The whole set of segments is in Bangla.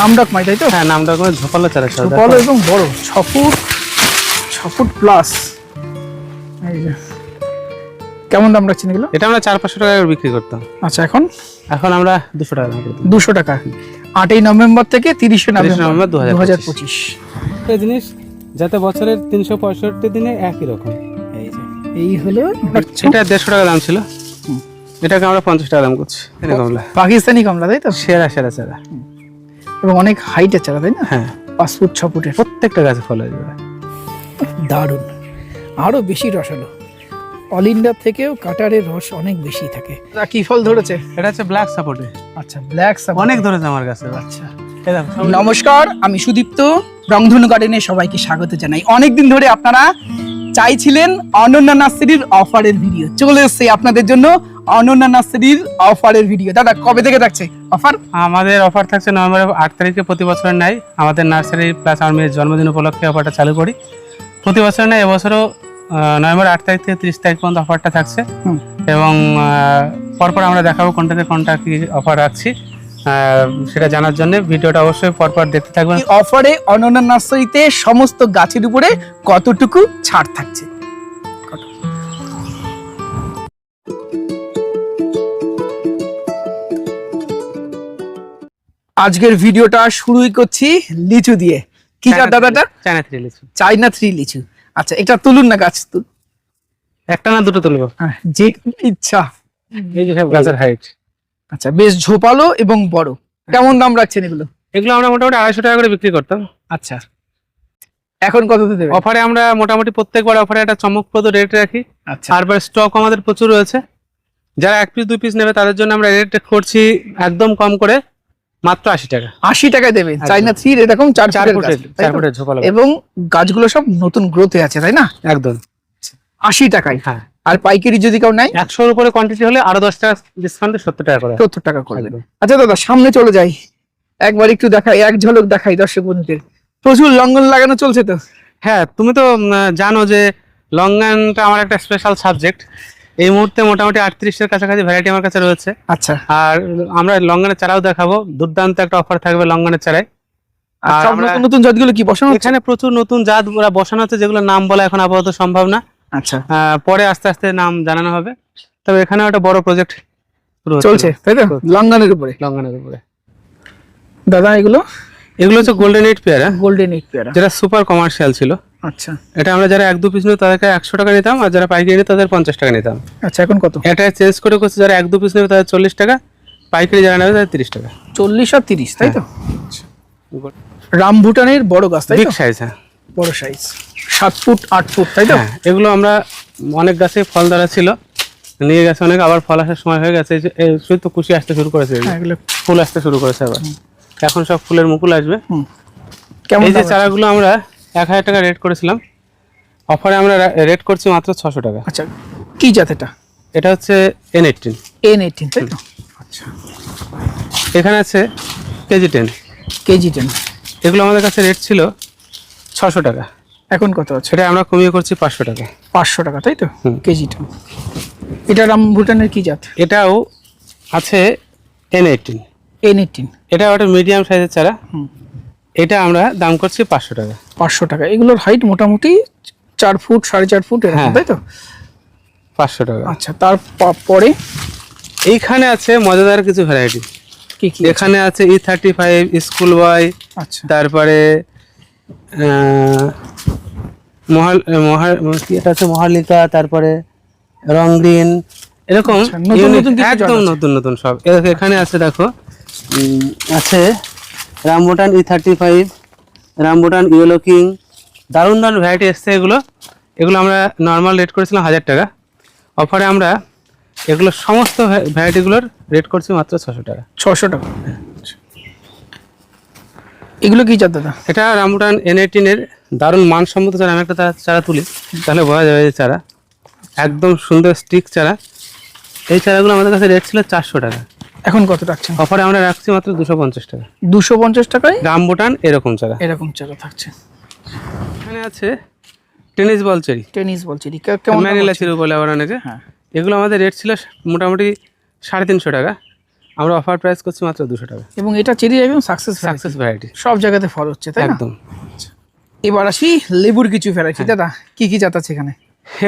নামডাক মাই তাই তো? হ্যাঁ নামটা কোনো ঝোপালো চারা সব বড় এবং বড় ছ ফুট ছ ফুট প্লাস এই যে। কেমন দাম রাখছেন এগুলো? এটা আমরা চার পাঁচশো টাকা বিক্রি করতাম। আচ্ছা এখন? এখন আমরা দুশো টাকা দাম করতাম। দুশো টাকা। আটই নভেম্বর থেকে তিরিশে নভেম্বর নভেম্বর দু 2025 হাজার পঁচিশ। একটা জিনিস যাতে বছরের তিনশো পঁয়ষট্টি দিনে একই রকম। এই যে এই হলো এটা দেড়শো টাকা দাম ছিল। এটাকে আমরা পঞ্চাশ টাকা দাম করছি। এরকম পাকিস্তানি কমলা তাই তো? সেরা সেরা সেরা। এবং অনেক হাইটের চারা তাই না? হ্যাঁ। পাঁচ ফুট ছ ফুটের। প্রত্যেকটা গাছে ফল হয়ে যাবে। দারুণ। আরও বেশি রসালো। অল ইন্ডিয়ার থেকেও কাটারের রস অনেক বেশি থাকে। কি ফল ধরেছে? এটা হচ্ছে ব্ল্যাক সাপোর্টে আচ্ছা ব্ল্যাক সাপোর্ট অনেক ধরেছে আমার কাছে আচ্ছা। নমস্কার আমি সুদীপ্ত। রংধনু গার্ডেনে সবাইকে স্বাগত জানাই। অনেকদিন ধরে আপনারা চাইছিলেন অনন্যা নার্সারির অফারের ভিডিও। চলে এসছে আপনাদের জন্য অনন্যা নার্সারির অফারের ভিডিও। দাদা কবে থেকে থাকছে অফার? আমাদের অফার থাকছে নভেম্বরের আট তারিখে প্রতি বছর নাই আমাদের নার্সারি প্লাস আমার মেয়ের জন্মদিন উপলক্ষে অফারটা চালু করি। প্রতি বছর নাই এবছরও নভেম্বর আট তারিখ থেকে তিরিশ তারিখ পর্যন্ত অফারটা থাকছে। এবং পরপর আমরা দেখাবো কোনটাতে কোনটা কি অফার রাখছি। সেটা জানার জন্য ভিডিওটা অবশ্যই পরপর দেখতে থাকবেন। অফারে অনন্যা নার্সারিতে সমস্ত গাছের উপরে কতটুকু ছাড় থাকছে? আজকের ভিডিওটা শুরুই করছি লিচু দিয়ে। কি জাত দাদাটা চায়না থ্রি লিচু। চায়না থ্রি লিচু। আচ্ছা এটা তুলুন না গাছ তুল একটা না দুটো তুলবো? হ্যাঁ, যে ইচ্ছা। এই যে গাছের হাইট আচ্ছা বেশ ঝোপালো এবং বড়। কেমন দাম রাখছেন এগুলো? এগুলো আমরা মোটামুটি আড়াইশো টাকা করে বিক্রি করতাম। আচ্ছা। এখন কত দেবে অফারে আমরা মোটামুটি প্রত্যেকবার অফারে একটা চমকপ্রদ রেট রাখি। আচ্ছা। তারপরে স্টক আমাদের প্রচুর রয়েছে। যারা এক পিস দুই পিস নেবে তাদের জন্য আমরা রেট করছি একদম কম করে মাত্র আশি টাকা। আশি টাকায় দেবে। চাইনা থ্রি এরকম চার চার ফুটের এবং গাছগুলো সব নতুন গ্রোথে আছে তাই না? একদম। আশি টাকায়। হ্যাঁ। আর পাইকারি যদি কেউ নেয়? একশোর উপরে কোয়ান্টিটি হলে আরও দশ টাকা ডিসকাউন্টে সত্তর টাকা করে। সত্তর টাকা করে। আচ্ছা দাদা সামনে চলে যাই। একবার একটু দেখাই এক ঝলক দেখাই দর্শক বন্ধুদের। প্রচুর লঙ্গন লাগানো চলছে তো? হ্যাঁ তুমি তো জানো যে লঙ্গানটা আমার একটা স্পেশাল সাবজেক্ট এই মুহূর্তে মোটামুটি আটত্রিশের কাছাকাছি ভ্যারাইটি আমার কাছে রয়েছে। আচ্ছা। আর আমরা লঙ্গানের চারাও দেখাবো। দুর্দান্ত একটা অফার থাকবে লঙ্গানের চারায়। আর নতুন নতুন জাতগুলো কি বসানো এখানে প্রচুর নতুন জাত বসানো হচ্ছে যেগুলো নাম বলা এখন আপাতত সম্ভব না। আচ্ছা। পরে আস্তে আস্তে নাম জানানো হবে। তবে এখানে একটা বড় প্রজেক্ট চলছে তাই তো? লঙ্গানের উপরে। লঙ্ঘনের উপরে। দাদা এগুলো? এগুলো হচ্ছে গোল্ডেন এইট পেয়ারা গোল্ডেন এইট পেয়ারা যেটা সুপার কমার্শিয়াল ছিল। আচ্ছা। এটা আমরা যারা এক দু পিস নিই তাদেরকে একশো টাকা নিতাম আর যারা পাইকারি নিত তাদের পঞ্চাশ টাকা নিতাম। আচ্ছা এখন কত? এটা চেঞ্জ করে করছে যারা এক দু পিস নেবে তাদের চল্লিশ টাকা পাইকারি যারা নেবে তাদের তিরিশ টাকা। চল্লিশ আর তিরিশ তাই তো? হ্যাঁ। রামভুটানের বড় গাছ তাই বিগ সাইজ হ্যাঁ। বড় সাইজ সাত ফুট আট ফুট তাই তো? হ্যাঁ এগুলো আমরা অনেক গাছে ফল দ্বারা ছিল। নিয়ে গেছে অনেক আবার ফল আসার সময় হয়ে গেছে। শুধু তো খুশি আসতে শুরু করেছে। হ্যাঁ, ফুল আসতে শুরু করেছে আবার। এখন সব ফুলের মুকুল আসবে। এই যে চারাগুলো আমরা এক হাজার টাকা রেট করেছিলাম। অফারে আমরা রেট করছি মাত্র ছশো টাকা। আচ্ছা কি জাত এটা? এটা হচ্ছে এন এইটিন এন এইটিন তাই তো? আচ্ছা। এখানে আছে কেজি টেন কেজি টেন এগুলো আমাদের কাছে রেট ছিল ছশো টাকা। এখন কত আছে? সেটা আমরা কমিয়ে করছি পাঁচশো টাকা। পাঁচশো টাকা তাই তো? হুম। কেজি টেন এটা রামভুটানের কি জাত? এটাও আছে এন এইটিন এন এইটিন এটা একটা মিডিয়াম সাইজের চারা। এটা আমরা দাম করছি পাঁচশো টাকা। পাঁচশো টাকা। এগুলোর হাইট মোটামুটি চার ফুট সাড়ে চার ফুট এরকম হ্যাঁ। তাই তো? পাঁচশো টাকা। আচ্ছা তারপরে এইখানে আছে মজাদার কিছু ভ্যারাইটি কি কি এখানে আছে E thirty five school boy আচ্ছা। তারপরে মহাল মহার কি এটা আছে? মহালিকা তারপরে রংগ্রিন এরকম আচ্ছা, নতুন নতুন একদম নতুন নতুন সব। এখানে আছে দেখো আছে rambutan E thirty five rambutan yellow king দারুণ দারুণ ভ্যারাইটি এসছে এগুলো। এগুলো আমরা নর্মাল রেট করেছিলাম হাজার টাকা। অফারে আমরা এগুলো সমস্ত ভ্যারাইটিগুলোর রেট করছি মাত্র ছশো টাকা। ছশো টাকা। এগুলো কি চার দাদা? এটা রামবুটান এন এইটিনের দারুণ মানসম্মত চারা। আমি একটা চারা তুলি তাহলে বোঝা যাবে যে চারা একদম সুন্দর স্টিক চারা। এই চারাগুলো আমাদের কাছে রেট ছিল চারশো টাকা। এখন কত রাখছেন অফারে আমরা রাখছি মাত্র দুশো পঞ্চাশ টাকা। দুশো পঞ্চাশ টাকায়? রামবুটান এরকম চারা। এরকম চারা থাকছে। এখানে আছে tennis ball cherry tennis ball cherry কেমন ম্যানিলা? বলে আবার অনেকে। হ্যাঁ। এগুলো আমাদের রেট ছিল মোটামুটি সাড়ে তিনশো টাকা। আমরা অফার প্রাইস করছি মাত্র দুশো টাকা। এবং এটা চেরি এবং সাকসেস সাকসেস ভ্যারাইটি সব জায়গাতে ফল হচ্ছে তাই একদম। এবার আসি লেবুর কিছু ভ্যারাইটি দাদা কি কি জাত আছে এখানে?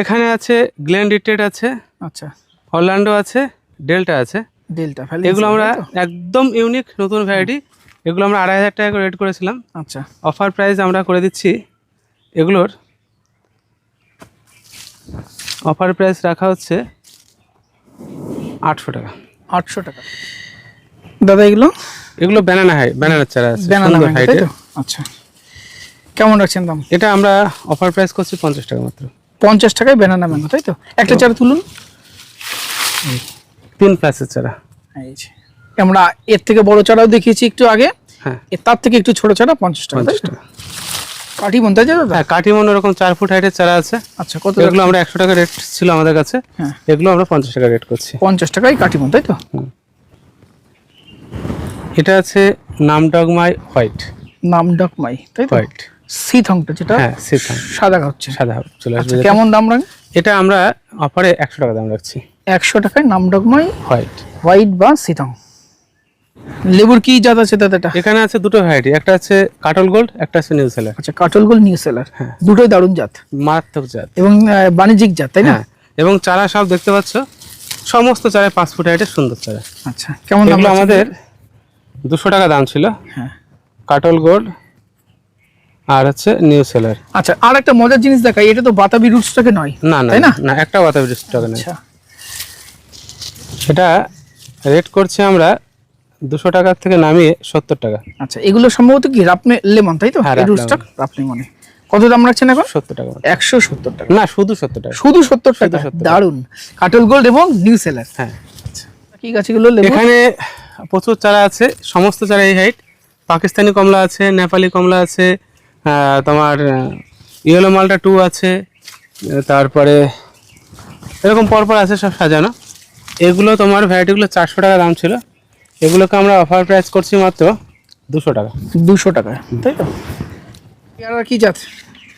এখানে আছে গ্লেন ডিটেড আছে আচ্ছা। অরল্যান্ডো আছে ডেল্টা আছে। ডেল্টা এগুলো আমরা একদম ইউনিক নতুন ভ্যারাইটি এগুলো আমরা আড়াই হাজার টাকা করে রেট করেছিলাম। আচ্ছা। অফার প্রাইস আমরা করে দিচ্ছি এগুলোর। অফার প্রাইস রাখা হচ্ছে আটশো টাকা। আটশো টাকা। দাদা এগুলো? এগুলো ব্যানানা হাই ব্যানানার চারা আছে ব্যানানা তো? আচ্ছা। কেমন রাখছেন দাম? এটা আমরা অফার প্রাইস করছি পঞ্চাশ টাকা মাত্র। পঞ্চাশ টাকায় ব্যানানা ম্যাঙ্গো তাই তো? একটা চারা তুলুন। তিন প্লাসের চারা। এই যে। আমরা এর থেকে বড় চারাও দেখিয়েছি একটু আগে। হ্যাঁ। এর তার থেকে একটু ছোট চারা পঞ্চাশ টাকা পঞ্চাশ? টাকা। কাঠি বনতে যাবে দাদা? হ্যাঁ কাটিমন ওরকম চার ফুট হাইটের চারা আছে। আচ্ছা কত এগুলো আমরা একশো টাকা রেট ছিল আমাদের কাছে। হ্যাঁ। এগুলো আমরা পঞ্চাশ টাকা রেট করছি। পঞ্চাশ টাকায় কাঠি বন তাই তো? এটা আছে নামডগমাই হোয়াইট। নাম ডকমাই তাই তো? হোয়াইট। সিথংটা যেটা হ্যাঁ সিথাম সাদা হচ্ছে। সাদা চলে আসবে আচ্ছা কেমন দাম রাখ এটা আমরা অফারে একশো টাকা দাম রাখছি। একশো টাকায় নাম ডকমাই হোয়াইট। হোয়াইট বা সিথং। লেবুর কি জাত আছে দাদাটা এখানে আছে দুটো ভ্যারাইটি একটা আছে কাটল গোল্ড একটা আছে নিউ সেলার আচ্ছা কাটল গোল নিউ সেলার হ্যাঁ। দুটোই দারুণ জাত। মারাত্মক জাত। এবং বাণিজ্যিক জাত তাই না? হ্যাঁ এবং চারা সব দেখতে পাচ্ছ সমস্ত চারায় পাঁচ ফুট হাইটের সুন্দর চারা। আচ্ছা কেমন এগুলো আমাদের দুশো টাকা দাম ছিল। হ্যাঁ। কাটল গোল্ড আর হচ্ছে নিউ সেলার আচ্ছা আর একটা মজার জিনিস দেখাই এটা তো বাতাবি রুটসটাকে নয় না না তাই না? না একটা বাতাবি টাকা নেই আচ্ছা। এটা রেট করছি আমরা দুশো টাকার থেকে নামিয়ে সত্তর টাকা। আচ্ছা এগুলো সম্ভবত কি রাপনে লেমন তাই তো? হ্যাঁ, এই রাপ মনে। কত দাম রাখছেন এখন? সত্তর টাকা একশো সত্তর টাকা। না শুধু সত্তর টাকা। শুধু সত্তর টাকা? দারুণ কাটল গোল্ড এবং নিউ সেলার হ্যাঁ। কি গাছগুলো এখানে প্রচুর চারা আছে সমস্ত চারা এই হাইট পাকিস্তানি কমলা আছে নেপালি কমলা আছে তোমার ইয়েলো মালটা টু আছে তারপরে এরকম পরপর আছে সব সাজানো। এগুলো তোমার ভ্যারাইটিগুলো চারশো টাকা দাম ছিল। এগুলোকে আমরা অফার প্রাইস করছি মাত্র দুশো টাকা। দুশো টাকা। তাই তো? পেয়ারা কি জাত?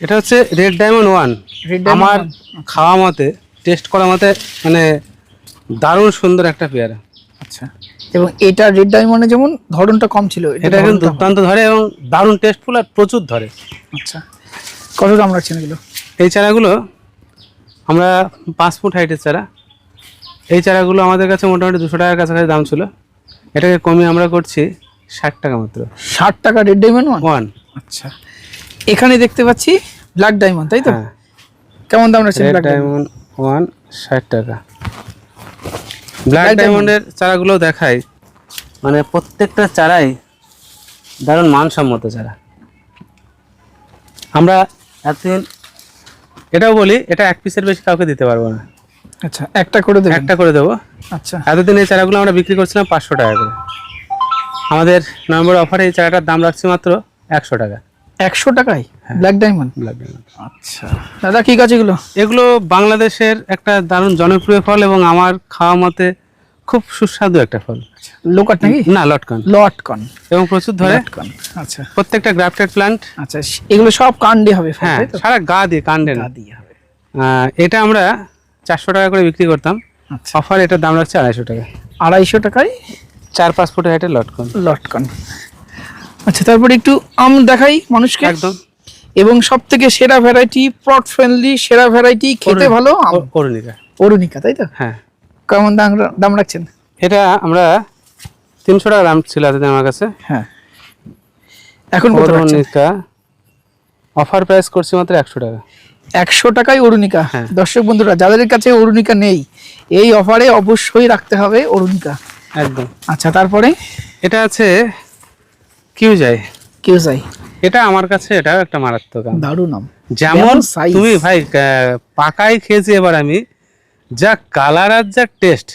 এটা হচ্ছে রেড ডায়মন্ড ওয়ান আমার খাওয়া মতে টেস্ট করা মতে মানে দারুণ সুন্দর একটা পেয়ারা। আচ্ছা। এবং এটা রেড ডায়মন্ডে যেমন ধরনটা কম ছিল এটা একদম দুর্দান্ত ধরে এবং দারুণ টেস্টফুল আর প্রচুর ধরে। আচ্ছা। কত দাম রাখছেন এগুলো? এই চারাগুলো আমরা পাঁচ ফুট হাইটের চারা। এই চারাগুলো আমাদের কাছে মোটামুটি দুশো টাকার কাছাকাছি দাম ছিল। এটাকে কমিয়ে আমরা করছি ষাট টাকা মাত্র। ষাট টাকা রেড ডায়মন্ড ওয়ান আচ্ছা। এখানে দেখতে পাচ্ছি ব্ল্যাক ডায়মন্ড তাই তো? হ্যাঁ। কেমন দাম রাখছেন ব্ল্যাক ডায়মন্ড ডায়মন্ড ওয়ান ষাট টাকা। ব্ল্যাক ডায়মন্ডের চারাগুলো দেখাই। মানে প্রত্যেকটা চারাই দারুণ মানসম্মত চারা। আমরা এতদিন এটাও বলি এটা এক পিসের বেশি কাউকে দিতে পারব না। আচ্ছা একটা করে দেবেন? একটা করে দেবো। আচ্ছা। এতদিন এই চারাগুলো আমরা বিক্রি করছিলাম পাঁচশো টাকা করে। আমাদের নভেম্বর অফারে এই চারাটার দাম রাখছি মাত্র একশো টাকা। একশো টাকায়? ব্ল্যাক ডায়মন্ড ব্ল্যাক ডায়মন্ড আচ্ছা। দাদা কি গাছ এগুলো? এগুলো বাংলাদেশের একটা দারুণ জনপ্রিয় ফল এবং আমার খাওয়া মতে খুব সুস্বাদু একটা ফল। লোকাট নাকি? না লটকন। লটকন। এবং প্রচুর ধরে লটকন আচ্ছা। প্রত্যেকটা গ্রাফটেড প্লান্ট আচ্ছা এগুলো সব কাণ্ডে হবে হ্যাঁ সারা গা দিয়ে কাণ্ডে না। দিয়ে হবে। এটা আমরা চারশো টাকা করে বিক্রি করতাম। আচ্ছা। অফার এটার দাম রাখছে আড়াইশো টাকা। আড়াইশো টাকায় চার পাঁচ ফুটের হাইটের লটকন। লটকন। আচ্ছা তারপরে একটু আম দেখাই মানুষকে। একদম। এবং সব থেকে সেরা ভ্যারাইটি পট ফ্রেন্ডলি সেরা ভ্যারাইটি খেতে ভালো অরুণিকা। অরুণিকা তাই তো? হ্যাঁ। কেমন দাম দাম রাখছেন? এটা আমরা তিনশো টাকা দাম ছিল এতদিন আমার কাছে। হ্যাঁ। এখন অরুণিকা। অফার প্রাইস করছি মাত্র একশো টাকা। একশো টাকায় অরুণিকা। হ্যাঁ। দর্শক বন্ধুরা যাদের কাছে অরুণিকা নেই এই অফারে অবশ্যই রাখতে হবে অরুণিকা। একদম। আচ্ছা তারপরে? এটা আছে কিউ যায় কেউ যাই এটা আমার কাছে এটাও একটা মারাত্মক আম। দারুণ আম যেমন। তুমি ভাই পাকাই খেয়েছি এবার আমি যা কালার আর যা টেস্ট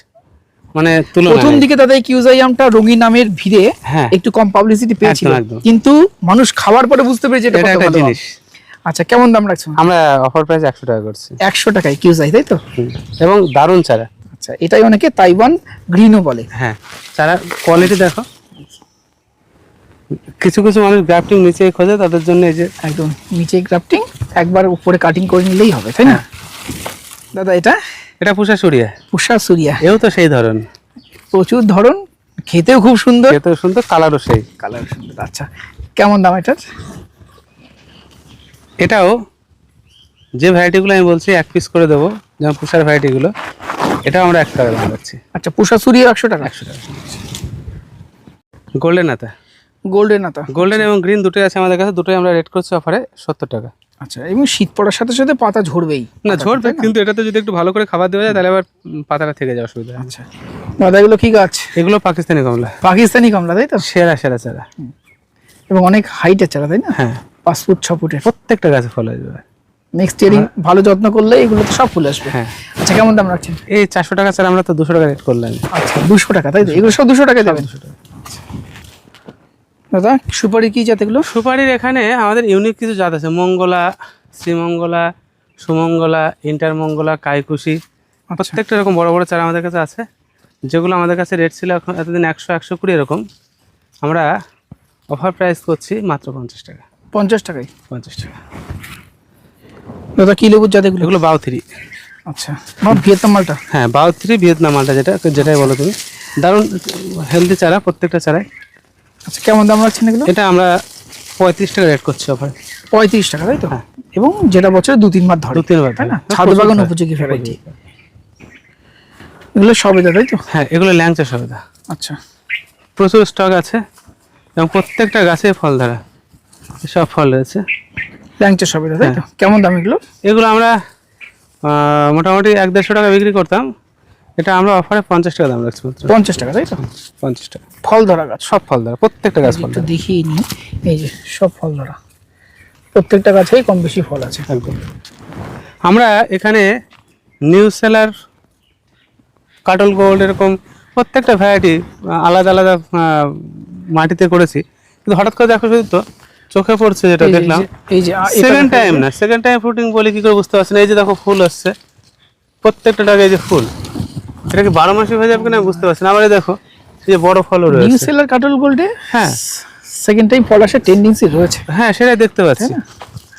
মানে প্রথম। দিকে তাদের কিউজাই আমটা রঙিন নামের ভিড়ে হ্যাঁ। একটু কম পাবলিসিটি পেয়েছিল। কিন্তু মানুষ খাওয়ার পরে বুঝতে পেরেছে এটা এটা একটা জিনিস। আচ্ছা কেমন দাম রাখছেন? আমরা অফার প্রাইস একশো টাকা করছি। একশো টাকায় কিউজাই তাই তো? এবং দারুণ চারা। আচ্ছা এটাই অনেকে তাইওয়ান গ্রিনও বলে। হ্যাঁ চারা কোয়ালিটি দেখো। কিছু কিছু মানুষ গ্রাফটিং নিচে খোঁজে তাদের জন্য এই যে একদম নিচে গ্রাফটিং একবার উপরে কাটিং করে নিলেই হবে তাই না? দাদা এটা? এটা পুষা সুরিয়া। পুষা সুরিয়া। এও তো সেই ধরন। প্রচুর ধরন খেতেও খুব সুন্দর। খেতেও সুন্দর কালারও সেই। কালার সুন্দর আচ্ছা। কেমন দাম এটার? এটাও যে ভ্যারাইটিগুলো আমি বলছি এক পিস করে দেবো যেমন পুষার ভ্যারাইটিগুলো এটাও আমরা একশো টাকা দাম রাখছি আচ্ছা পুষা সুরিও একশো টাকা? একশো টাকা। গোল্ডেন আতা গোল্ডেন আতা গোল্ডেন এবং গ্রিন দুটোই আছে আমাদের কাছে দুটোই আমরা রেট করছি অফারে সত্তর টাকা। আচ্ছা এবং শীত পড়ার সাথে সাথে পাতা ঝরবেই। না ঝরবে কিন্তু এটাতে যদি একটু ভালো করে খাবার দেওয়া যায় তাহলে আবার পাতাটা থেকে যাওয়ার অসুবিধা। হয়। আচ্ছা দাদা এগুলো কি গাছ? এগুলো পাকিস্তানি কমলা। পাকিস্তানি কমলা তাই তো? সেরা সেরা চারা এবং অনেক হাইটের চারা তাই না? হ্যাঁ। পাঁচ ফুট ছ ফুটের। প্রত্যেকটা গাছে ফল আসবে নেক্সট ইয়ারিং ভালো যত্ন করলে এগুলো তো সব ফুল আসবে। হ্যাঁ। আচ্ছা কেমন দাম রাখছেন? এই চারশো টাকা চারা আমরা তো দুশো টাকা রেট করলাম। আচ্ছা দুশো টাকা তাই তো? এগুলো সব দুশো টাকায় দেবেন? আচ্ছা। দাদা সুপারি কি জাত এগুলো? সুপারির এখানে আমাদের ইউনিক কিছু জাত আছে। মঙ্গলা শ্রীমঙ্গলা সুমঙ্গলা ইন্টারমঙ্গলা কাইকুশি। প্রত্যেকটা এরকম বড় বড় চারা আমাদের কাছে আছে। যেগুলো আমাদের কাছে রেট ছিল এখন এতদিন একশো একশো কুড়ি এরকম। আমরা অফার প্রাইস করছি মাত্র পঞ্চাশ টাকা। পঞ্চাশ টাকায়? পঞ্চাশ টাকা। দাদা কি লেবুর জাত এগুলো? এগুলো বাউ থ্রি আচ্ছা আমার ভিয়েতনাম মালটা? হ্যাঁ বাউ থ্রি ভিয়েতনাম মালটা যেটা যেটাই বলো তুমি। দারুণ হেলদি চারা প্রত্যেকটা চারাই। আচ্ছা কেমন দাম রাখছেন এগুলো? এটা আমরা পঁয়ত্রিশ টাকা রেট করছি অফার পঁয়ত্রিশ টাকা তাই তো? হ্যাঁ। এবং যেটা বছরে দু তিনবার ধরে দু তিনবার তাই না। ছাদ বাগান উপযোগী ভ্যারাইটি এগুলো সবেদা তাই তো? হ্যাঁ এগুলো ল্যাংচা সবেদা। আচ্ছা। প্রচুর স্টক আছে এবং প্রত্যেকটা গাছে ফল ধরা। সব ফল রয়েছে। ল্যাংচা সবেদা তাই তো? কেমন দাম এগুলো? এগুলো আমরা মোটামুটি এক দেড়শো টাকা বিক্রি করতাম। এটা আমরা অফারে পঞ্চাশ টাকা দাম রাখছি পঞ্চাশ টাকা তাই তো? পঞ্চাশ টাকা। ফল ধরা গাছ। সব ফল ধরা প্রত্যেকটা গাছ ফল দেখিয়ে নিই। এই যে সব ফল ধরা। প্রত্যেকটা গাছেই কম বেশি ফল আছে। একদম। আমরা এখানে নিউ সেলার কাটল গোল্ড এরকম প্রত্যেকটা ভ্যারাইটি আলাদা আলাদা মাটিতে করেছি। কিন্তু হঠাৎ করে দেখো শুধু তো চোখে পড়ছে যেটা দেখলাম এই যে সেকেন্ড টাইম না সেকেন্ড টাইম ফ্রুটিং বলে কি করে বুঝতে পারছি না। এই যে দেখো ফুল আসছে। প্রত্যেকটা এই যে ফুল। এটা কি বারো মাসে হয়ে যাবে কিনা বুঝতে পারছি না। আবার দেখো এই যে বড় ফলও নিউ রয়েছে। সেলার কাটল গোল্ডে হ্যাঁ। সেকেন্ড টাইম ফল আসার টেন্ডেন্সি রয়েছে। হ্যাঁ সেটাই দেখতে পাচ্ছি।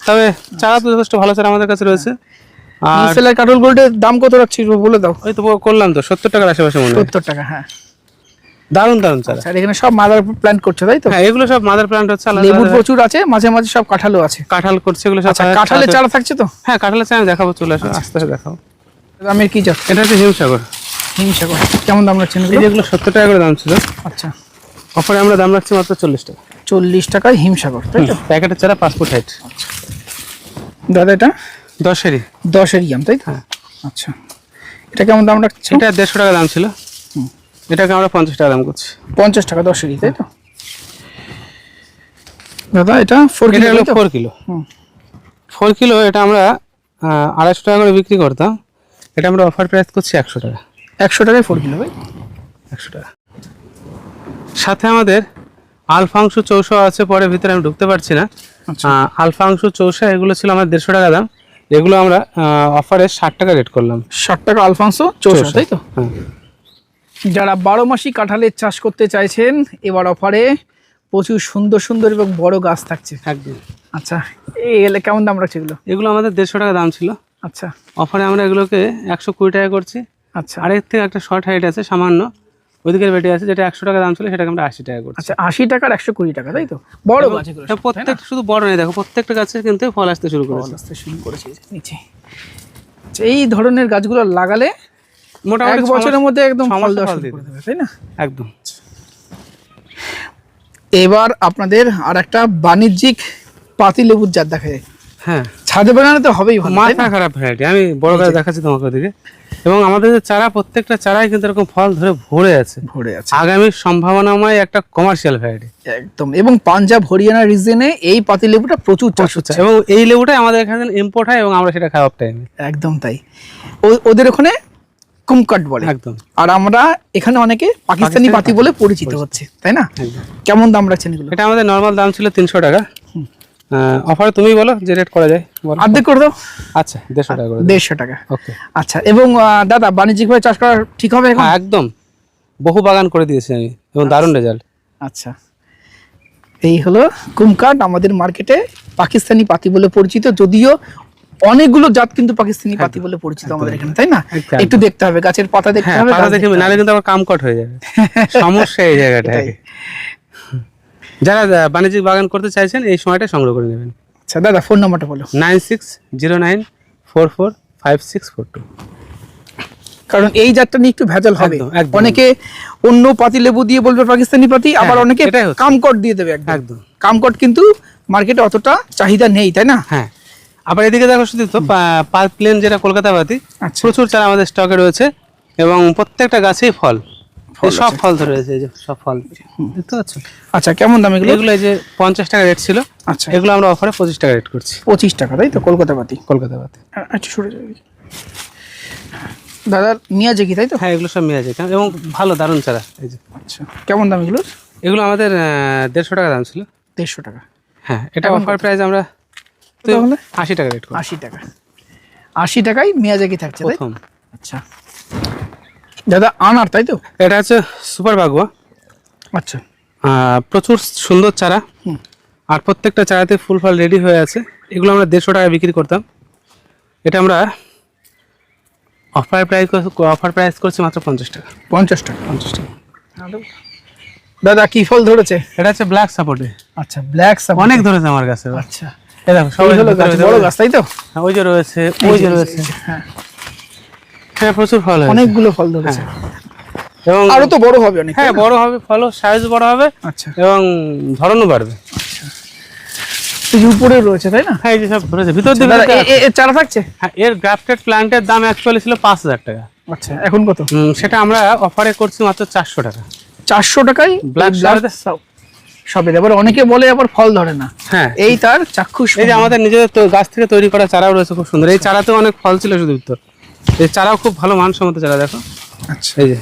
তবে চারা তো যথেষ্ট ভালো চারা আমাদের কাছে রয়েছে। নিউ আর সেলার কাটল গোল্ডের দাম কত রাখছি বলে দাও। ওই তো করলাম তো সত্তর টাকার আশেপাশে মনে হয়। সত্তর টাকা হ্যাঁ। দারুণ দারুণ চারা আচ্ছা আর এখানে সব মাদার প্ল্যান্ট করছে তাই তো? হ্যাঁ এগুলো সব মাদার প্লান্ট হচ্ছে আলাদা লেবুর প্রচুর আছে মাঝে মাঝে সব কাঁঠালও আছে। কাঁঠাল করছে এগুলো সব আচ্ছা কাঁঠালের চারা থাকছে তো? হ্যাঁ কাঁঠালের চারা আমি দেখাবো চলে আসো আস্তে আস্তে দেখাবো দামের কি জাত? এটা হচ্ছে হিমসাগর। হিমসাগর। কেমন দাম রাখছেন এগুলো? যেগুলো সত্তর টাকা করে দাম ছিল। আচ্ছা। অফারে আমরা দাম রাখছি মাত্র চল্লিশ টাকা। চল্লিশ টাকায় হিমসাগর তাই তো? প্যাকেটের চারা পাঁচ ফুট হাইট দাদা এটা? দশেরই। দশের ইয়াম তাই তো? হ্যাঁ। আচ্ছা। এটা কেমন দাম রাখছে এটা দেড়শো টাকা দাম ছিল। এটাকে আমরা পঞ্চাশ টাকা দাম করছি। পঞ্চাশ টাকা দশেরই তাই তো? দাদা এটা ফোর এটা হলো kilo four kilo. Four kilo এটা আমরা আড়াইশো টাকা করে বিক্রি করতাম। এটা আমরা অফার প্রাইস করছি একশো টাকা। একশো টাকায় ফোর কিলো ভাই। একশো টাকা। সাথে আমাদের আলফাংশু চৌষা আছে পরে ভিতরে আমি ঢুকতে পারছি না। আচ্ছা। আলফাংশু চৌষা এগুলো ছিল আমার দেড়শো টাকা দাম। এগুলো আমরা অফারে ষাট টাকা রেট করলাম। ষাট টাকা চৌষট্টি চৌষট্টি। তাই তো? হ্যাঁ। যারা বারো মাসি কাঁঠালের চাষ করতে চাইছেন এবার অফারে প্রচুর সুন্দর সুন্দর এবং বড় গাছ থাকছে। একদম আচ্ছা এই এলে কেমন দাম রাখছে এগুলো? এগুলো আমাদের দেড়শো টাকা দাম ছিল। আচ্ছা। অফারে আমরা এগুলোকে একশো কুড়ি টাকা করছি। আচ্ছা। আরেক থেকে একটা শর্ট হাইট আছে সামান্য। ওইদিকের বেটে আছে যেটা একশো টাকা দাম ছিল সেটাকে আমরা আশি টাকা করছি। আচ্ছা আশি টাকার একশো কুড়ি টাকা তাই তো? বড় গাছ এগুলো প্রত্যেক শুধু বড় নেই দেখো প্রত্যেকটা গাছে কিন্তু ফল আসতে শুরু করেছে। আসতে শুরু করেছে এই নিচে আচ্ছা, এই ধরনের গাছগুলো লাগালে মোটামুটি বছরের মধ্যে একদম ফল করে দেবে। তাই না? একদম। এবার আপনাদের আর একটা বাণিজ্যিক পাতি লেবুর জাত দেখা যায়। হ্যাঁ। ছাদে বাগানে তো হবেই মাথা খারাপ ভ্যারাইটি আমি বড় গাছ দেখাচ্ছি তোমাকে ওদিকে। এবং আমাদের যে চারা প্রত্যেকটা চারাই কিন্তু এরকম ফল ধরে ভরে আছে। ভরে আছে। আগামী সম্ভাবনাময় একটা কমার্শিয়াল ভ্যারাইটি একদম। এবং পাঞ্জাব হরিয়ানা রিজনে এই পাতি লেবুটা প্রচুর চাষ হচ্ছে। এবং এই লেবুটাই আমাদের এখানে ইম্পোর্ট হয় এবং আমরা সেটা অফ টাইমে একদম তাই। ওদের ওখানে কুমকাট বলে। একদম। আর আমরা এখানে অনেকে পাকিস্তানি পাতি বলে পরিচিত হচ্ছে তাই না? কেমন দাম রাখছেন এগুলো? এটা আমাদের নর্মাল দাম ছিল তিনশো টাকা। অফার তুমি বলো যে রেট করা যায় বলো। অর্ধেক করে দাও। আচ্ছা দেড়শো টাকা করে দেড়শো টাকা। ওকে আচ্ছা এবং দাদা বাণিজ্যিকভাবে চাষ করা ঠিক হবে এখন? হ্যাঁ একদম। বহু বাগান করে দিয়েছি আমি এবং দারুণ রেজাল্ট আচ্ছা। এই হলো কুমকাট আমাদের মার্কেটে পাকিস্তানি পাতি বলে পরিচিত যদিও অনেকগুলো জাত কিন্তু পাকিস্তানি পাতি বলে পরিচিত আমাদের এখানে। তাই না? একটু দেখতে হবে গাছের পাতা দেখতে হ্যাঁ হবে পাতা গাছ দেখে দেখতে নাহলে কিন্তু আবার কামকট হয়ে যাবে। সমস্যা এই জায়গাটায় যারা বাণিজ্যিক বাগান করতে চাইছেন এই সময়টা সংগ্রহ করে নেবেন। আচ্ছা দাদা ফোন নাম্বারটা বলো। Nine six zero nine four four five six four two. কারণ এই জাতটা নিয়ে একটু ভেজাল হবে। অনেকে অন্য পাতি লেবু দিয়ে বলবে পাকিস্তানি পাতি আবার হ্যাঁ, অনেকে কামকট দিয়ে দেবে একদম। একদম। কামকট কিন্তু মার্কেটে অতটা চাহিদা নেই তাই না? হ্যাঁ। আবার এদিকে দেখো শুধু তো পার্ক প্লেন যেটা কলকাতা পাতি আচ্ছা। প্রচুর চারা আমাদের স্টকে রয়েছে এবং প্রত্যেকটা গাছেই ফল। সব ফল ধরে রয়েছে এই যে সব ফল। দেখতে পাচ্ছ? আচ্ছা কেমন দাম এগুলো? এগুলো এই যে পঞ্চাশ টাকা রেট ছিল। আচ্ছা। এগুলো আমরা অফারে পঁচিশ টাকা রেট করছি। পঁচিশ টাকা তাই তো? কলকাতা পাতি কলকাতা পাতি আচ্ছা সরে যাবে দাদা নিয়ে কি তাই তো? হ্যাঁ এগুলো সব মেয়ে যায় এবং ভালো দারুণ চারা এই যে। আচ্ছা কেমন দাম এগুলো এগুলো আমাদের দেড়শো টাকা দাম ছিল। দেড়শো টাকা। হ্যাঁ এটা অফার প্রাইস আমরা তাহলে? আশি টাকা রেট আশি টাকা। আশি টাকায় মিয়াজাকি থাকছে প্রথম। আচ্ছা। দাদা আনার তাই তো? এটা হচ্ছে সুপার বাগুয়া। আচ্ছা। প্রচুর সুন্দর চারা। আর প্রত্যেকটা চারাতে ফুল ফল রেডি হয়ে আছে। এগুলো আমরা দেড়শো টাকা বিক্রি করতাম। এটা আমরা অফার প্রাইস অফার প্রাইস করছি মাত্র পঞ্চাশ টাকা। পঞ্চাশ টাকা। পঞ্চাশ টাকা। দাদা কি ফল ধরেছে? এটা হচ্ছে ব্ল্যাক সাপোর্টে আচ্ছা ব্ল্যাক সাপ অনেক ধরেছে আমার কাছে। আচ্ছা। দেখো সবাই সবাই হলো গাছ বড় গাছ তাই তো? হ্যাঁ, ওই যে রয়েছে ওই যে রয়েছে। হ্যাঁ। হ্যাঁ প্রচুর ফল অনেকগুলো ফল ধরেছে। এবং আরও তো বড় হবে অনেক হ্যাঁ বড় হবে ফল সাইজ বড় হবে আচ্ছা। এবং ধরনও বাড়বে। উপরে রয়েছে তাই না? হ্যাঁ এই যে সব ধরেছে। ভিতর দিকে এ- এ- এর চারা থাকছে? হ্যাঁ এর গ্রাফটেড প্ল্যান্টের দাম অ্যাকচুয়ালি ছিল পাঁচ হাজার টাকা। আচ্ছা এখন কত? সেটা আমরা অফারে করছি মাত্র চারশো টাকা। চারশো টাকায় ব্ল্যাক? সবে এবার অনেকে বলে আবার ফল ধরে না। হ্যাঁ। এই তার চাক্ষুষ এই যে আমাদের নিজেদের তো গাছ থেকে তৈরি করা চারাও রয়েছে খুব সুন্দর। এই চারাতেও অনেক ফল ছিল শুধু এই চারাও খুব ভালো মানসম্মত চারা দেখো। আচ্ছা। এই যে।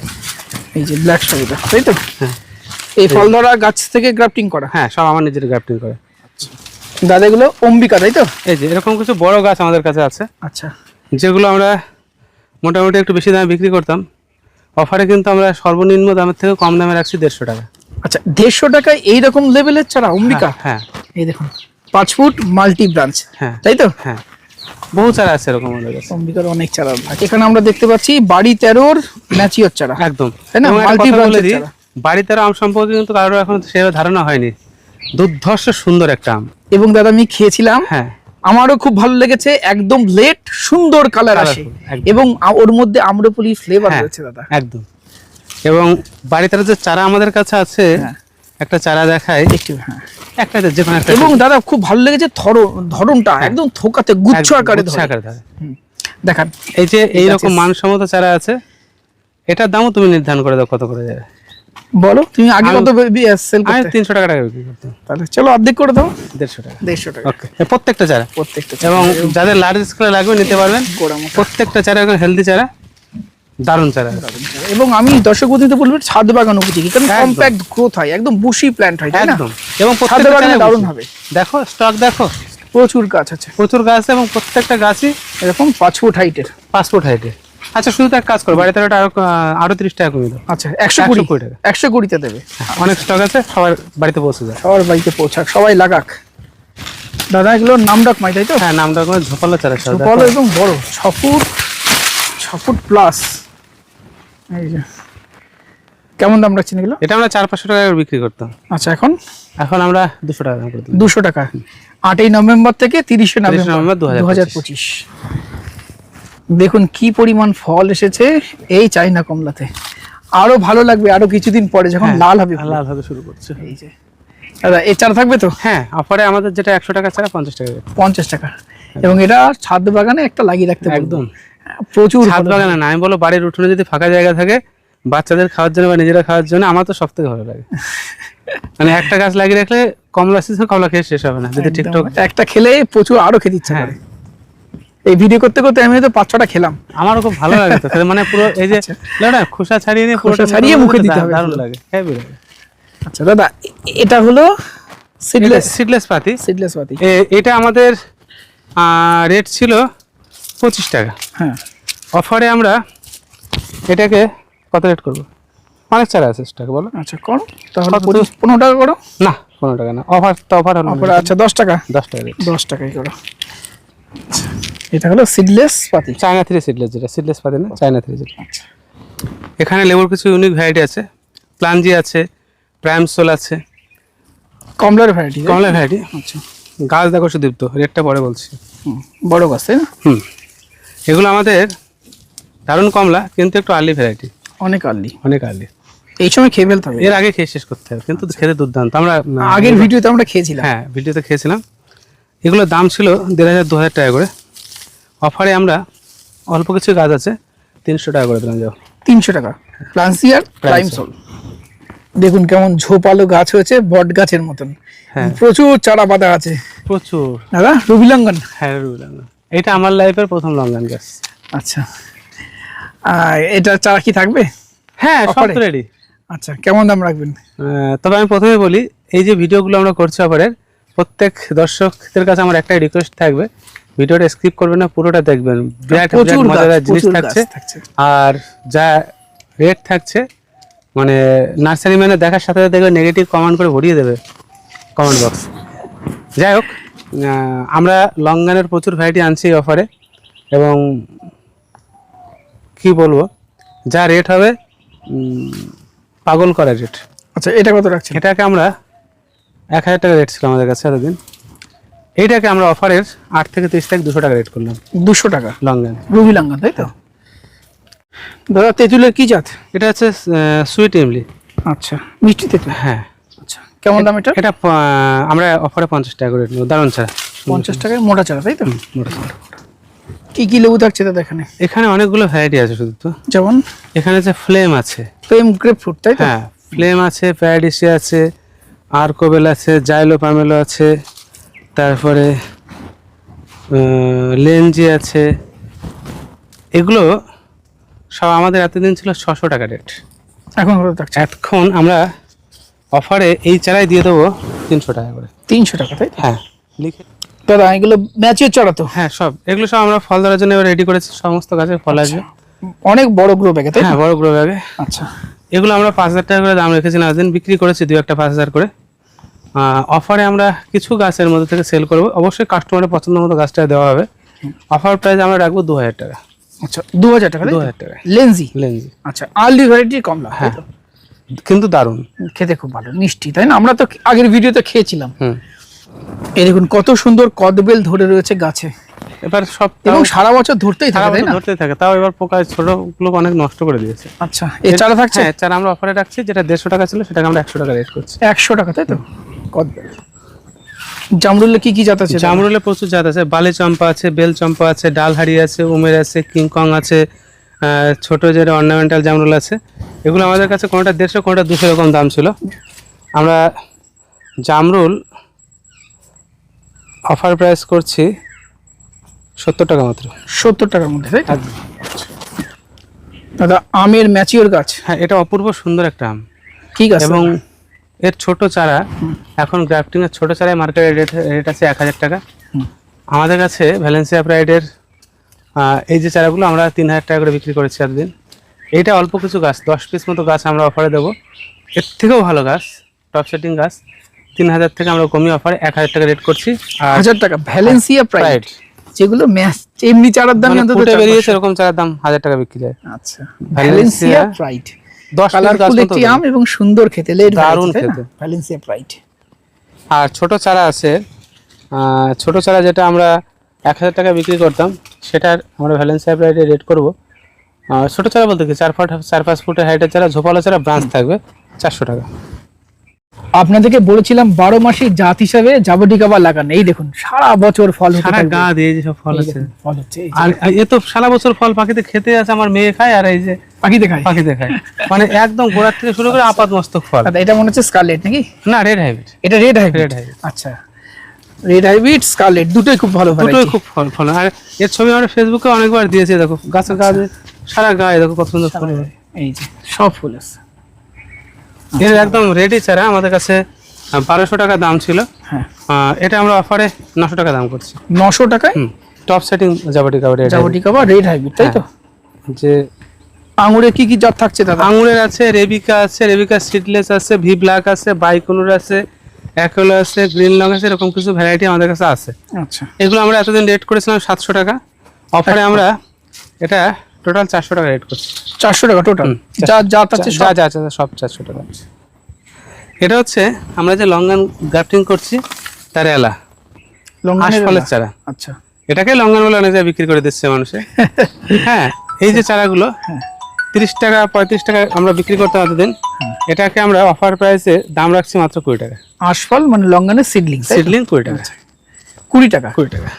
এই যে ব্ল্যাক সবেদা তাই তো? হ্যাঁ। এই ফল ধরা গাছ থেকে গ্রাফটিং করা? হ্যাঁ সব আমার নিজের গ্রাফটিং করে। দাদা এগুলো অম্বিকা তাই তো? এই যে এরকম কিছু বড় গাছ আমাদের কাছে আছে। আচ্ছা। যেগুলো আমরা মোটামুটি একটু বেশি দামে বিক্রি করতাম। অফারে কিন্তু আমরা সর্বনিম্ন দামের থেকে কম দামে রাখছি দেড়শো টাকা। আচ্ছা দেড়শো টাকায় এইরকম লেভেলের চারা অম্বিকা? হ্যাঁ এই দেখুন পাঁচ ফুট মাল্টি ব্রাঞ্চ হ্যাঁ। তাই তো? হ্যাঁ। বহু চারা আছে এরকম আমাদের কাছে। অম্বিকার অনেক চারা। এখানে আমরা দেখতে পাচ্ছি বাড়ি তেরোর ম্যাচিওর চারা। একদম। তাই না? এবং একটা Multi কথা বলে branch এর দিই, চারা। বাড়িতে আম সম্পর্কে কিন্তু কারোর এখন সেভাবে ধারণা হয়নি। দুর্ধর্ষ সুন্দর একটা আম। এবং দাদা আমি খেয়েছিলাম। হ্যাঁ। আমারও খুব ভালো লেগেছে একদম লেট সুন্দর কালার আসে। এবং ওর মধ্যে আম্রপলি ফ্লেভার হ্যাঁ। রয়েছে দাদা। একদম। এবং বাড়িতে যে চারা আমাদের কাছে আছে হ্যাঁ। একটা চারা দেখায় একটু হ্যাঁ। একটা যে কোনো একটা এবং দাদা খুব ভালো লেগেছে ধরন ধরনটা একদম থোকাতে গুচ্ছ আকারে গুচ্ছ ধরে। আকারে দেখান। এই যে এইরকম। মানসম্মত চারা আছে এটার দামও তুমি নির্ধারণ করে দাও কত করে যাবে। বলো তুমি আগে আমি- কত সেল আমি করতে? তিনশো টাকা টাকা বিক্রি করতাম। তাহলে চলো অর্ধেক করে দাও। দেড়শো টাকা। দেড়শো টাকা। ওকে প্রত্যেকটা চারা। প্রত্যেকটা এবং যাদের লার্জ স্কেলে লাগবে নিতে পারবেন। প্রত্যেকটা চারা হেলদি চারা। দারুণ চারা এবং আমি দর্শক বন্ধুদের বলব ছাদ বাগান উপযোগী কারণ কম্প্যাক্ট গ্রোথ হয় একদম বুশি প্ল্যান্ট হয় একদম। এবং ছাদ বাগানে দারুণ হবে। দেখো স্টক দেখো। প্রচুর গাছ আছে। প্রচুর গাছ আছে এবং প্রত্যেকটা গাছই এরকম পাঁচ ফুট হাইটের পাসপোর্ট হাইটে আচ্ছা শুধু এক কাজ করো বাড়িতে আরও আরও তিরিশ টাকা কমিয়ে দাও। আচ্ছা একশো কুড়ি। কুড়ি টাকা। একশো কুড়িতে দেবে। অনেক স্টক আছে সবার বাড়িতে পৌঁছে যায় সবার বাড়িতে পৌঁছাক সবাই লাগাক। দাদা এগুলোর নাম ডাক মাই তাই তো? হ্যাঁ নামটা কোনো ঝোপালো চারা বলো এবং বড় ছ ফুট ছ ফুট প্লাস এই যে। কেমন দাম রাখছেন এগুলো এটা আমরা চার পাঁচশো টাকা বিক্রি করতাম। আচ্ছা এখন? এখন আমরা দুশো টাকা দাম করে দিলাম। দুশো টাকা। আটই নভেম্বর থেকে তিরিশে নভেম্বর দু হাজার পঁচিশ। দেখুন কি পরিমাণ ফল এসেছে এই চাইনা কমলাতে। আরও ভালো লাগবে আরও কিছুদিন পরে যখন হ্যাঁ, লাল হবে। লাল হবে শুরু করছে। এই যে। দাদা এ চারা থাকবে তো? হ্যাঁ অফারে আমাদের যেটা একশো টাকা ছাড়া পঞ্চাশ টাকা। পঞ্চাশ টাকা। এবং এটা ছাদ বাগানে একটা লাগিয়ে রাখতে। একদম। প্রচুর ছাদ। বাগানে না আমি বলো বাড়ির উঠোনে যদি ফাঁকা জায়গা থাকে বাচ্চাদের খাওয়ার জন্য বা নিজেরা খাওয়ার জন্য আমার তো সব থেকে ভালো লাগে। মানে একটা গাছ লাগিয়ে রাখলে কমলা সিজন কমলা খেয়ে শেষ হবে না যদি ঠিকঠাক একটা খেলে প্রচুর আরও খেতে ইচ্ছা হ্যাঁ। করে। এই ভিডিও করতে করতে আমি হয়তো পাঁচ ছটা খেলাম। আমারও খুব ভালো লাগে তো মানে পুরো এই যে লো না খোসা ছাড়িয়ে নিয়ে আচ্ছা। খোসা ছাড়িয়ে মুখে দিতে হবে দারুণ লাগে হেভি লাগে আচ্ছা দাদা এটা হলো সিডলেস সিডলেস পাতি। সিডলেস পাতি। এটা আমাদের রেট ছিল পঁচিশ টাকা। হ্যাঁ। অফারে আমরা এটাকে কত রেট করব? অনেক চারা আছে টাকা বলো। আচ্ছা করো। তাহলে পনেরো টাকা করো। না পনেরো টাকা না। অফার তো অফার হলো অফার আচ্ছা দশ টাকা? দশ টাকা দশ টাকাই করো। এটা হলো সিডলেস পাতি। চায়না থ্রি সিডলেস যেটা সিডলেস পাতি না চায়না থ্রি যেটা। আচ্ছা। এখানে লেবুর কিছু ইউনিক ভ্যারাইটি আছে। প্লানজি আছে প্রাইম সোল আছে। কমলার ভ্যারাইটি কমলা ভ্যারাইটি আচ্ছা। গাছ দেখো সুদীপ্ত রেটটা পরে বলছি। হুম, বড় গাছ তাই না? হুম। এগুলো আমাদের দারুণ কমলা কিন্তু একটু আর্লি ভ্যারাইটি অনেক আর্লি অনেক আর্লি এই সময় খেয়ে ফেলতে হবে। এর আগে খেয়ে শেষ করতে হবে কিন্তু খেতে দুর্দান্ত। আমরা আগের ভিডিওতে আমরা খেয়েছিলাম। হ্যাঁ ভিডিওতে খেয়েছিলাম। এগুলোর দাম ছিল দেড় হাজার দু হাজার টাকা করে। অফারে আমরা অল্প কিছু গাছ আছে তিনশো টাকা করে দিলাম যাও। তিনশো টাকা। প্লান্সিয়ার প্রাইম সোল দেখুন কেমন ঝোপালো গাছ হয়েছে বট গাছের মতন। হ্যাঁ। প্রচুর চারা পাতা আছে। প্রচুর। দাদা রবিলঙ্গন। হ্যাঁ রুলাম এটা আমার লাইফের প্রথম লঙ্গান গাছ আচ্ছা। আর এটা চারা কি থাকবে? হ্যাঁ সব রেডি আচ্ছা কেমন দাম রাখবেন? তবে আমি প্রথমে বলি এই যে ভিডিওগুলো আমরা করছি অফারের প্রত্যেক দর্শকদের কাছে আমার একটাই রিকোয়েস্ট থাকবে ভিডিওটা স্কিপ করবেন না পুরোটা দেখবেন। বিরাট বিরাট মজাদার জিনিস থাকছে। আর যা রেট থাকছে মানে নার্সারি ম্যানে দেখার সাথে সাথে দেখবে নেগেটিভ কমেন্ট করে ভরিয়ে দেবে কমেন্ট বক্স যাই হোক আমরা লং গানের প্রচুর ভ্যারাইটি আনছি এই অফারে এবং কি বলব যা রেট হবে পাগল করা রেট আচ্ছা এটা কত রাখছি এটাকে আমরা এক হাজার টাকা রেট ছিল আমাদের কাছে এতদিন। এইটাকে আমরা অফারের আট থেকে তিরিশ তারিখ দুশো টাকা রেট করলাম। দুশো টাকা? লং গান রবিলঙ্গন তাই তো? দাদা তেঁতুলের কী জাত? এটা হচ্ছে সুইট ইমলি। আচ্ছা মিষ্টি তেঁতুল। হ্যাঁ। কেমন দাম এটা এটা আমরা অফারে পঞ্চাশ টাকা করে দারুণ ছাড়া পঞ্চাশ টাকায় মোটা চারা তাই তো? মোটামুটি। কি কি লেবু থাকছে দাদা এখানে? এখানে অনেকগুলো ভ্যারাইটি আছে শুধু তো। যেমন? এখানে যে ফ্লেম আছে। ফ্লেম গ্রেপ ফ্রুট তাই তো? হ্যাঁ ফ্লেম আছে প্যারাডিসি আছে আরকোবেল আছে জাইলো পামেলো আছে তারপরে লেনজি আছে। এগুলো সব আমাদের এতদিন ছিল ছশো টাকা রেট এখন এখন আমরা অফারে এই চারাই দিয়ে দেবো তিনশো টাকা করে। তিনশো টাকা তাই হ্যাঁ। লিখে দাদা এগুলো ম্যাচের চারা তো? হ্যাঁ সব। এগুলো সব আমরা ফল ধরার জন্য রেডি করেছি। সমস্ত গাছের ফল আসবে। অনেক বড় গ্রো ব্যাগে তাই হ্যাঁ বড় গ্রো ব্যাগে আচ্ছা। এগুলো আমরা পাঁচ হাজার টাকা করে দাম রেখেছিলাম। দিন বিক্রি করেছি দু একটা পাঁচ হাজার করে। অফারে আমরা কিছু গাছের মধ্যে থেকে সেল করব। অবশ্যই কাস্টমারের পছন্দ মতো গাছটা দেওয়া হবে। অফার প্রাইস আমরা রাখব দু হাজার টাকা। আচ্ছা দু হাজার টাকা দু হাজার টাকা। লেন্সি? লেন্জি আচ্ছা আর্লি ভ্যারাইটি কমলা হ্যাঁ? কিন্তু দারুণ। খেতে খুব ভালো মিষ্টি তাই না? আমরা তো আগের ভিডিওতে খেয়েছিলাম। এই দেখুন কত সুন্দর কদবেল ধরে রয়েছে গাছে। এবার সব এবং সারা বছর ধরতেই থাকে তাই না? ধরতে থাকে তাও এবার পোকা ছোটগুলো অনেক নষ্ট করে দিয়েছে। আচ্ছা এই চারা থাকছে? হ্যাঁ চারা আমরা অফারে রাখছি যেটা দেড়শো টাকা ছিল সেটাকে আমরা একশো টাকা রেট করছি। একশো টাকা তাই তো? কদবেল। জামরুলে কি কি জাত আছে? জামরুলে প্রচুর জাত আছে বালি চম্পা আছে বেল চম্পা আছে ডালহাড়ি আছে উমের আছে কিংকং আছে ছোট যেটা অর্নামেন্টাল জামরুল আছে এগুলো আমাদের কাছে কোনোটা দেড়শো কোনোটা দুশো এরকম দাম ছিল। আমরা জামরুল অফার প্রাইস করছি সত্তর টাকা মাত্র। সত্তর টাকার মধ্যে তাই দাদা আমের ম্যাচিওর গাছ। হ্যাঁ এটা অপূর্ব সুন্দর একটা আম। ঠিক আছে এবং এর ছোট চারা এখন গ্রাফটিংয়ের ছোট চারায় মার্কেটের রেট রেট আছে এক হাজার টাকা। আমাদের কাছে ভ্যালেন্সিয়া প্রাইডের এই যে চারাগুলো আমরা তিন হাজার টাকা করে বিক্রি করেছি এতদিন। এইটা অল্প কিছু গাছ দশ পিস মতো গাছ আমরা অফারে দেবো। এর থেকেও ভালো গাছ টপ সেটিং গাছ। তিন হাজার থেকে আমরা কমিয়ে অফারে এক হাজার টাকা রেট করছি। আর হাজার টাকা ভ্যালেন্সিয়া প্রাইড যেগুলো ম্যাচ এমনি চারার দাম মানে অন্তত ফুটে চার বেরিয়েছে এরকম চারার দাম হাজার টাকা বিক্রি যায়। আচ্ছা ভ্যালেন্সিয়া প্রাইড দশ কালারফুল একটি আম এবং সুন্দর খেতে লেট দারুণ খেতে। ভ্যালেন্সিয়া প্রাইড আর ছোট চারা আছে ছোট চারা যেটা আমরা এক হাজার টাকা বিক্রি করতাম সেটার আমরা ভ্যালেন্সিয়া প্রাইডে রেট করব। ছোট চারা বলতে কি? চার ফুট চার পাঁচ ফুটের হাইটের চারা ঝোপালো চারা ব্রাঞ্চ থাকবে চারশো টাকা। আপনাদেরকে বলেছিলাম বারো মাসি জাত হিসাবে জাবটিকা বা লাগান। এই দেখুন সারা বছর ফল সারা গা দিয়ে যে সব ফল আছে। ফল হচ্ছে আর এ তো সারা বছর ফল পাখিতে খেতে আছে আমার মেয়ে খায় আর এই যে পাখি দেখায় পাখিতে খায়। মানে একদম গোড়ার থেকে শুরু করে আপাত মস্তক ফল। এটা মনে হচ্ছে স্কারলেট নাকি? না রেড হাইব্রিড এটা রেড হাইব্রিড Red hybrid। আচ্ছা। রেড হাইব্রিড স্কারলেট দুটোই খুব ভালো দুটোই খুব ফল ফল। আর এর ছবি আমরা ফেসবুকে অনেকবার দিয়েছি দেখো গাছের গা দিয়ে সারা গায়ে দেখো কত সুন্দর ফল। এই যে সব ফুল আছে। এর একদম রেডি চারা আমাদের কাছে বারোশো টাকা দাম ছিল। হ্যাঁ। এটা আমরা অফারে নশো টাকা দাম করছি। নশো টাকায়? টপ সেটিং জাবাটি কাবাডি জাবটিকা বা রেড হাইব্রিড তাই তো? যে আঙুরে কি কি জাত থাকছে দাদা? আঙুরের আছে রেবিকা আছে রেবিকা সিডলেস আছে ভি ব্ল্যাক আছে বাইকুনুর আছে অ্যাকোলো আছে গ্রিন লং আছে এরকম কিছু ভ্যারাইটি আমাদের কাছে আছে। আচ্ছা। এগুলো আমরা এতদিন রেট করেছিলাম সাতশো টাকা। অফারে আমরা এটা টোটাল চারশো টাকা রেট করছি। চারশো টাকা টোটাল যা যা আছে যা যা আছে সব চারশো টাকা। এটা হচ্ছে আমরা যে লঙ্গান গ্রাফটিং করছি তার এলা। আশফলের চারা। আচ্ছা। এটাকে লঙ্গান বলে অনেক জায়গায় বিক্রি করে দিচ্ছে মানুষে। হ্যাঁ এই যে চারাগুলো তিরিশ টাকা পঁয়ত্রিশ টাকা আমরা বিক্রি করতাম এতদিন। এটাকে আমরা অফার প্রাইসে দাম রাখছি মাত্র কুড়ি টাকা। আশফল মানে লঙ্গানের সিডলিং সিডলিং কুড়ি টাকা। কুড়ি টাকা। কুড়ি টাকা।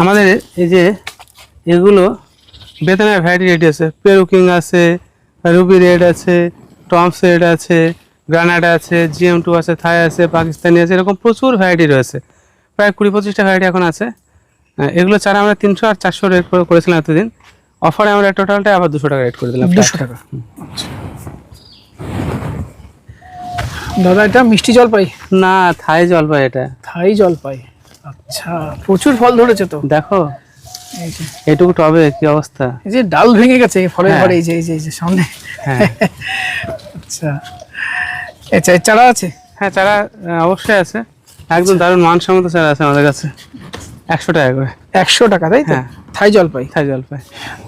আমাদের এই যে এগুলো বেতনের ভ্যারাইটি রেট আছে। পেরুকিং আছে রুবি রেড আছে টমস রেড আছে গ্রানাড আছে জিএম টু আছে থাই আছে পাকিস্তানি আছে এরকম প্রচুর ভ্যারাইটি রয়েছে। প্রায় কুড়ি পঁচিশটা ভ্যারাইটি এখন আছে। এগুলো চারা আমরা তিনশো আর চারশো রেট করেছিলাম এতদিন। অফারে আমরা টোটালটা আবার দুশো টাকা রেট করে দিলাম দুশো টাকা। আচ্ছা। দাদা এটা মিষ্টি জল পাই না থাই জলপাই এটা। থাই জল পাই আচ্ছা প্রচুর ফল ধরেছে তো। দেখো এটুকু টবে কি অবস্থা? এই যে ডাল ভেঙে গেছে ফলের হ্যাঁ। পরে এই যে এই যে এই যে সামনে। হ্যাঁ। আচ্ছা। আচ্ছা চারা আছে? হ্যাঁ চারা অবশ্যই আছে। একদম দারুণ মানসম্মত চারা আছে আমাদের কাছে। একশো টাকা করে। একশো টাকা তাই তো? হ্যাঁ। থাই জল পাই থাই জলপাই।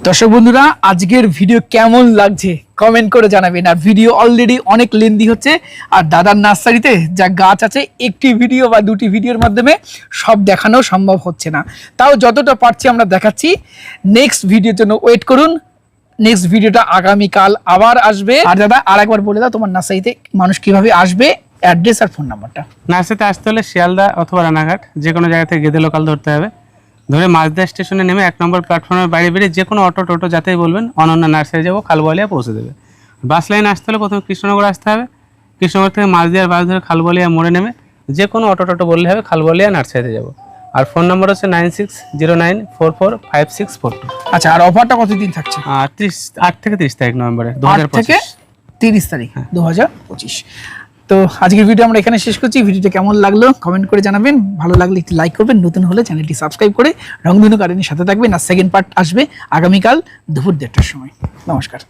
দর্শক বন্ধুরা আজকের ভিডিও কেমন লাগছে কমেন্ট করে জানাবেন। আর ভিডিও অলরেডি অনেক লেন্দি হচ্ছে। আর দাদার নার্সারিতে যা গাছ আছে একটি ভিডিও বা দুটি ভিডিওর মাধ্যমে সব দেখানো সম্ভব হচ্ছে না। তাও যতটা পারছি আমরা দেখাচ্ছি। নেক্সট ভিডিওর জন্য ওয়েট করুন। নেক্সট ভিডিওটা আগামীকাল আবার আসবে। আর দাদা আর একবার বলে দাও তোমার নার্সারিতে মানুষ কীভাবে আসবে। অ্যাড্রেস আর ফোন নাম্বারটা। নার্সারিতে আসতে হলে শিয়ালদা অথবা রানাঘাট যে কোনো জায়গা থেকে গেদে লোকাল ধরতে হবে। ধরে মাঝদা স্টেশনে নেমে এক নম্বর প্ল্যাটফর্মের বাইরে বেরিয়ে যে কোনো অটো টোটো যাতেই বলবেন অনন্য নার্সারি যাব খালবলিয়া পৌঁছে দেবে। বাস লাইনে আসতে হলে প্রথমে কৃষ্ণনগর আসতে হবে। কৃষ্ণনগর থেকে মাঝদিয়ার বাস ধরে খালবলিয়া মোড়ে নেমে যে কোনো অটো টোটো বললে হবে খালবলিয়া নার্সারিতে যাব। আর ফোন নম্বর হচ্ছে nine six zero nine four four five six four two. আচ্ছা আর অফারটা কতদিন থাকছে? ত্রিশ আট থেকে তিরিশ তারিখ নভেম্বরে দু হাজার থেকে তিরিশ তারিখ দু হাজার পঁচিশ। তো আজকের ভিডিও আমরা এখানে শেষ করছি। ভিডিওটা কেমন লাগল কমেন্ট করে জানাবেন। ভালো লাগলে একটি লাইক করবেন। নতুন হলে চ্যানেলটি সাবস্ক্রাইব করে রংধনু গার্ডেনের সাথে থাকবেন। আর সেকেন্ড পার্ট আসবে আগামীকাল দুপুর দেড়টার সময়। নমস্কার।